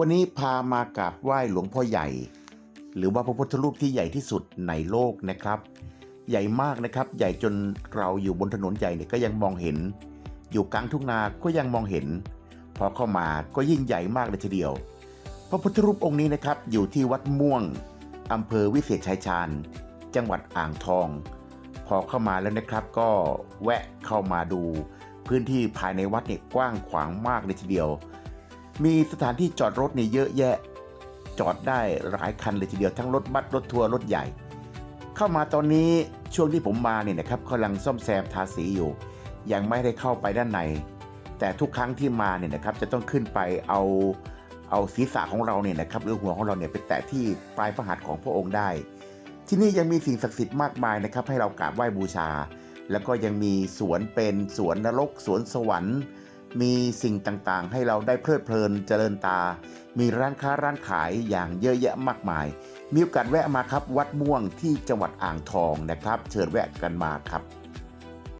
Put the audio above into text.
วันนี้พามากราบไหว้หลวงพ่อใหญ่ หรือว่าพระพุทธรูปที่ใหญ่ที่สุดในโลกนะครับ ใหญ่มากนะครับ ใหญ่จนเราอยู่บนถนนใหญ่เนี่ยก็ยังมองเห็น อยู่กลางทุ่งนาก็ยังมองเห็น พอเข้ามาก็ยิ่งใหญ่มากเลยทีเดียว พระพุทธรูปองค์นี้นะครับอยู่ที่วัดม่วงอำเภอวิเศษชัยชาญ จังหวัดอ่างทอง พอเข้ามาแล้วนะครับ ก็แวะเข้ามาดู พื้นที่ภายในวัดเนี่ยกว้างขวางมากเลยทีเดียว มีสถานที่จอดรถเนี่ยเยอะแยะ จอดได้หลายคันเลยทีเดียวทั้งรถบัสรถทัวร์รถใหญ่ เข้ามาตอนนี้ช่วงที่ผมมาเนี่ยนะครับกำลังซ่อมแซมทาสีอยู่ ยังไม่ได้เข้าไปด้านใน แต่ทุกครั้งที่มาเนี่ยนะครับจะต้องขึ้นไปเอาเอาศีรษะของเราเนี่ยนะครับหรือหัวของเราเนี่ยไปแตะที่ปลายพระหัตถ์ของพระองค์ได้ ที่นี่ยังมีสิ่งศักดิ์สิทธิ์มากมายนะครับให้เรากราบไหว้บูชา แล้วก็ยังมีสวนเป็นสวนนรกสวนสวรรค์ มีสิ่งต่างๆ ให้เราได้เพลิดเพลินเจริญตา มีร้านค้าร้านขายอย่างเยอะแยะมากมาย มีโอกาสแวะมาครับ วัดม่วงที่จังหวัดอ่างทองนะครับ เชิญแวะกันมาครับ